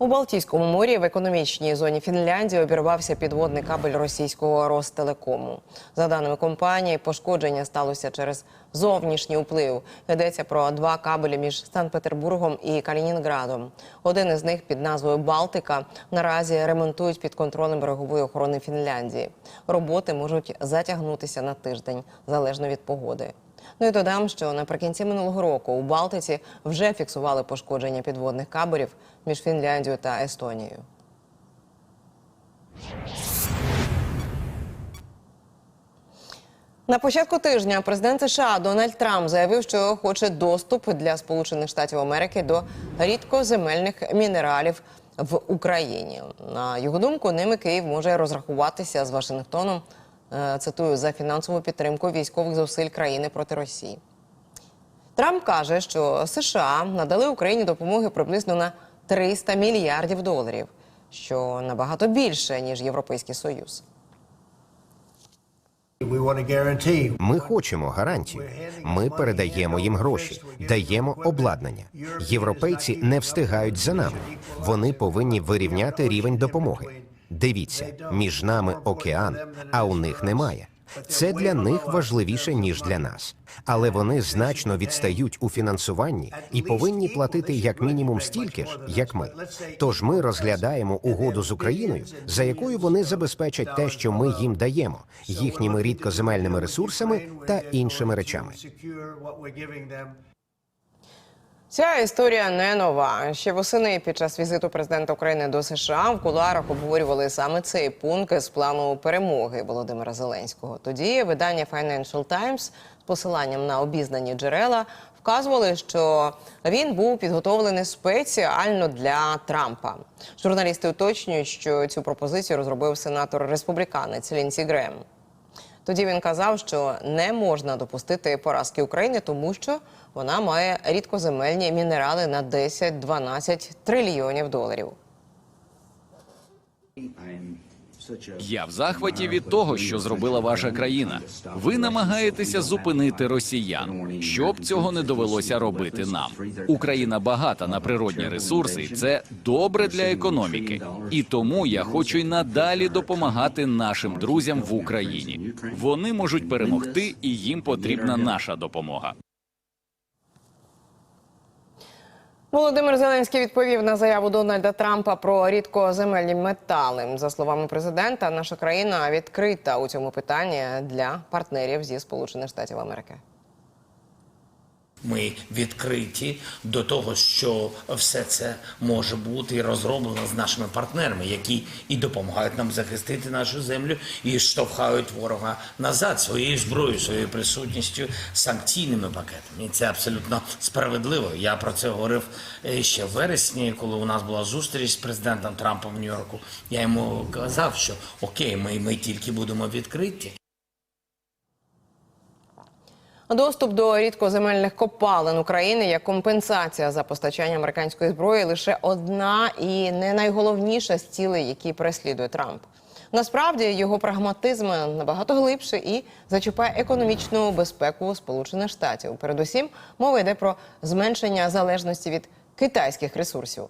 У Балтійському морі в економічній зоні Фінляндії обірвався підводний кабель російського Ростелекому. За даними компанії, пошкодження сталося через зовнішній вплив. Йдеться про два кабелі між Санкт-Петербургом і Калінінградом. Один із них під назвою Балтика наразі ремонтують під контролем берегової охорони Фінляндії. Роботи можуть затягнутися на тиждень залежно від погоди. Ну і додам, що наприкінці минулого року у Балтиці вже фіксували пошкодження підводних кабелів між Фінляндією та Естонією. На початку тижня президент США Дональд Трамп заявив, що хоче доступ для Сполучених Штатів Америки до рідкоземельних мінералів в Україні. На його думку, ними Київ може розрахуватися з Вашингтоном. Е, Цитую за фінансову підтримку військових зусиль країни проти Росії. Трамп каже, що США надали Україні допомоги приблизно на 300 мільярдів доларів, що набагато більше ніж Європейський Союз. Ми хочемо гарантію. Ми передаємо їм гроші, даємо обладнання. Європейці не встигають за нами. Вони повинні вирівняти рівень допомоги. Дивіться, між нами океан, а у них немає. Це для них важливіше ніж для нас, але вони значно відстають у фінансуванні і повинні платити як мінімум стільки ж, як ми. Тож ми розглядаємо угоду з Україною, за якою вони забезпечать те, що ми їм даємо, їхніми рідкоземельними ресурсами та іншими речами. Ця історія не нова. Ще восени під час візиту президента України до США в кулуарах обговорювали саме цей пункт з плану перемоги Володимира Зеленського. Тоді видання Financial Times з посиланням на обізнані джерела вказували, що він був підготовлений спеціально для Трампа. Журналісти уточнюють, що цю пропозицію розробив сенатор республіканець Лінсі Грем. Тоді він казав, що не можна допустити поразки України, тому що вона має рідкоземельні мінерали на 10-12 трильйонів доларів. Я в захваті від того, що зробила ваша країна. Ви намагаєтеся зупинити росіян, щоб цього не довелося робити нам. Україна багата на природні ресурси, і це добре для економіки. І тому я хочу й надалі допомагати нашим друзям в Україні. Вони можуть перемогти, і їм потрібна наша допомога. Володимир Зеленський відповів на заяву Дональда Трампа про рідкоземельні метали. За словами президента, наша країна відкрита у цьому питанні для партнерів зі Сполучених Штатів Америки. Ми відкриті до того, що все це може бути розроблено з нашими партнерами, які і допомагають нам захистити нашу землю, і штовхають ворога назад своєю зброєю, своєю присутністю, санкційними пакетами. І це абсолютно справедливо. Я про це говорив е, ще в вересні, коли у нас була зустріч з президентом Трампом в Нью-Йорку. Я йому казав, що окей, ми, ми тільки будемо відкриті. Доступ до рідкоземельних копалин України як компенсація за постачання американської зброї лише одна і не найголовніша з цілей, які переслідує Трамп. Насправді його прагматизм набагато глибший і зачіпає економічну безпеку Сполучених Штатів. Передусім, мова йде про зменшення залежності від китайських ресурсів.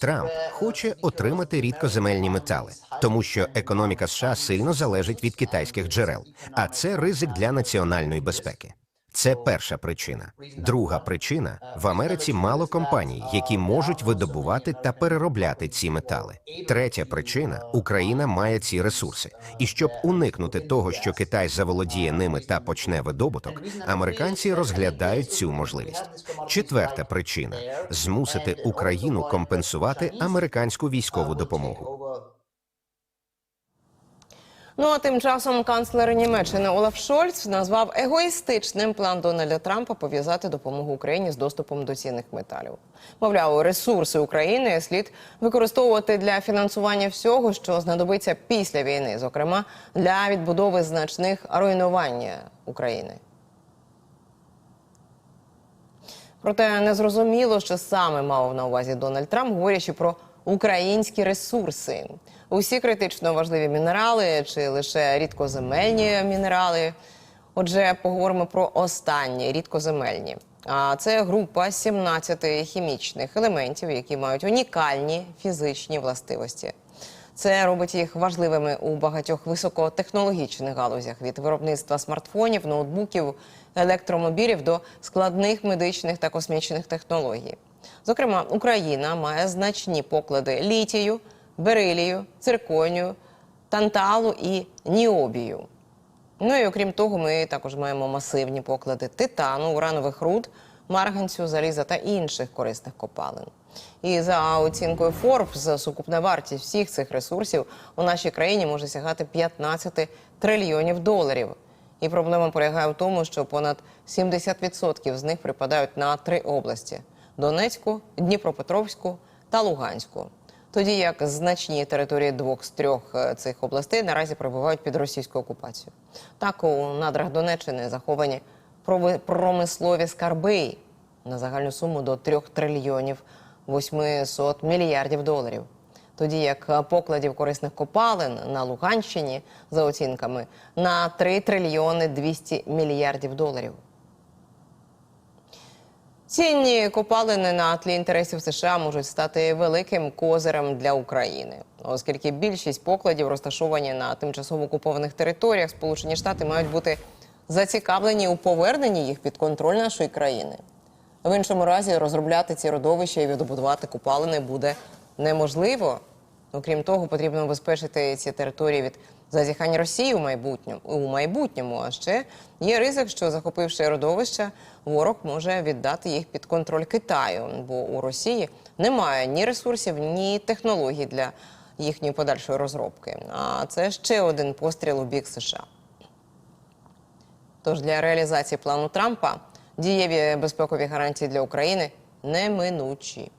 Трамп хоче отримати рідкоземельні метали, тому що економіка США сильно залежить від китайських джерел, а це ризик для національної безпеки. Це перша причина. Друга причина в Америці мало компаній, які можуть видобувати та переробляти ці метали. Третя причина Україна має ці ресурси. І щоб уникнути того, що Китай заволодіє ними та почне видобуток, американці розглядають цю можливість. Четверта причина змусити Україну компенсувати американську військову допомогу. Ну а тим часом канцлер Німеччини Олаф Шольц назвав егоїстичним план Дональда Трампа пов'язати допомогу Україні з доступом до цінних металів. Мовляв, ресурси України слід використовувати для фінансування всього, що знадобиться після війни, зокрема для відбудови значних руйнувань України. Проте незрозуміло, що саме мав на увазі Дональд Трамп, говорячи про українські ресурси. Усі критично важливі мінерали чи лише рідкоземельні мінерали. Отже, поговоримо про останні рідкоземельні. А це група 17 хімічних елементів, які мають унікальні фізичні властивості. Це робить їх важливими у багатьох високотехнологічних галузях від виробництва смартфонів, ноутбуків, електромобілів до складних медичних та космічних технологій. Зокрема, Україна має значні поклади літію, берилію, цирконію, танталу і ніобію. Ну і окрім того, ми також маємо масивні поклади титану, уранових руд, марганцю, заліза та інших корисних копалин. І за оцінкою Forbes, сукупна вартість всіх цих ресурсів у нашій країні може сягати 15 трильйонів доларів. І проблема полягає в тому, що понад 70% з них припадають на три області: Донецьку, Дніпропетровську та Луганську. Тоді як значні території двох з трьох е, цих областей наразі перебувають під російською окупацією. Так у надрах Донеччини заховані промислові скарби на загальну суму до 3 трильйонів 800 мільярдів доларів. Тоді як е, покладів корисних копалин на Луганщині за оцінками на 3 трильйони 200 мільярдів доларів. Цінні копалини на тлі інтересів США можуть стати великим козирем для України, оскільки більшість покладів розташовані на тимчасово окупованих територіях, Сполучені Штати мають бути зацікавлені у поверненні їх під контроль нашої країни. В іншому разі розробляти ці родовища і відбудувати копалини буде неможливо. Окрім того, потрібно обезпечити ці території від зазіхань Росії у майбутньому. У майбутньому. А ще є ризик, що захопивши родовища, ворог може віддати їх під контроль Китаю, бо у Росії немає ні ресурсів, ні технологій для їхньої подальшої розробки. А це ще один постріл у бік США. Тож для реалізації плану Трампа дієві безпекові гарантії для України неминучі.